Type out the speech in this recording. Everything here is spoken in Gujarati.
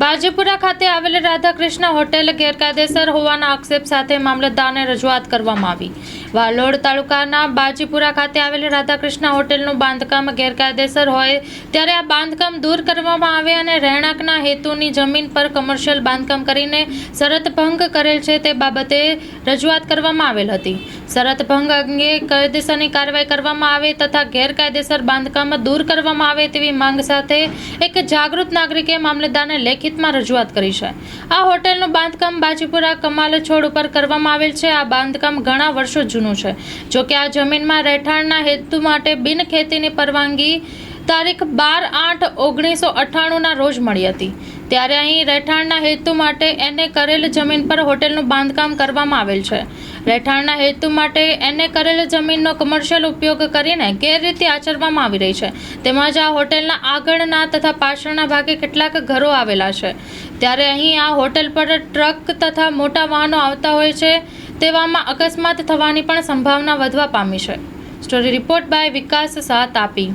બાજીપુરા ખાતે આવેલ રાધાકૃષ્ણ હોટેલ ગેરકાયદેસર હોવાના આક્ષેપ સાથે મામલતદારને રજૂઆત કરવામાં આવી. વાલોડ તાલુકાના બાજીપુરા ખાતે આવેલ રાધાકૃષ્ણ હોટેલનું બાંધકામ ગેરકાયદેસર હોય ત્યારે આ બાંધકામ દૂર કરવામાં આવે અને રહેણાંકના હેતુની જમીન પર કમર્શિયલ બાંધકામ કરીને શરત ભંગ કરેલ છે તે બાબતે રજૂઆત કરવામાં આવેલ હતી. શરત ભંગ અંગે કાયદેસરની કાર્યવાહી કરવામાં આવે તથા ગેરકાયદેસર બાંધકામ દૂર કરવામાં આવે તેવી માંગ સાથે એક જાગૃત નાગરિકે મામલતદારને લેખિતમાં રજૂઆત કરી છે. આ હોટેલનું બાંધકામ બાજીપુરા કમાલ છોડ ઉપર કરવામાં આવેલ છે. આ બાંધકામ ઘણા વર્ષો જૂનું છે. જોકે આ જમીનમાં રહેઠાણના હેતુ માટે બિન ખેતીની પરવાનગી તારીખ બાર આઠ ઓગણીસો અઠ્ઠાણુંના રોજ મળી હતી. ત્યારે અહીં રહેઠાણના હેતુ માટે એને કરેલ જમીન પર હોટેલનું બાંધકામ કરવામાં આવેલ છે. રહેઠાણના હેતુ માટે એને કરેલ જમીનનો કમર્શિયલ ઉપયોગ કરીને ગેરરીતિ આચરવામાં આવી રહી છે. તેમજ આ હોટેલના આગળના તથા પાછળના ભાગે કેટલાક ઘરો આવેલા છે. ત્યારે અહીં આ હોટેલ પર ટ્રક તથા મોટા વાહનો આવતા હોય છે. તેવામાં અકસ્માત થવાની પણ સંભાવના વધવા પામી છે. Story report by Vikas Shah Tapi.